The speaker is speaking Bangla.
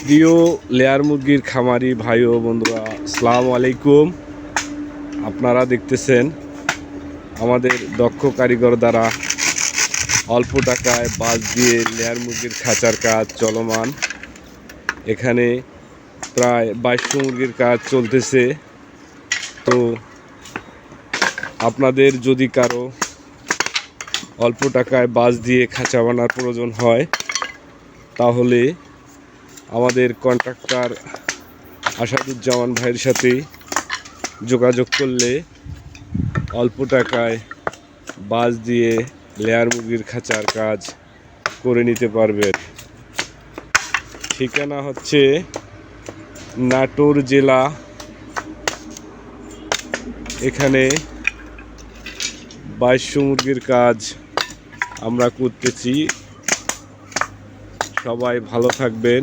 প্রিয় লেয়ার মুরগির খামারি ভাই ও বন্ধুরা সালাম আলাইকুম। আপনারা দেখতেছেন আমাদের দক্ষ কারিগর দ্বারা অল্প টাকায় বাস দিয়ে লেয়ার মুরগির খাঁচার কাজ চলমান। এখানে প্রায় বাইশশো মুরগির কাজ চলতেছে। তো আপনাদের যদি কারও অল্প টাকায় বাস দিয়ে খাঁচা বানার প্রয়োজন হয়, তাহলে আমাদের কন্ট্রাক্টর আসাদুজ্জামান ভাইয়ের সাথে যোগাযোগ করলে অল্প টাকায় বাস দিয়ে লেয়ার মুরগির খাঁচার কাজ করে নিতে পারবেন ঠিকানা হচ্ছে নাটোর জেলা। এখানে বাইশশো মুরগির কাজ আমরা করতেছি। সবাই ভালো থাকবেন।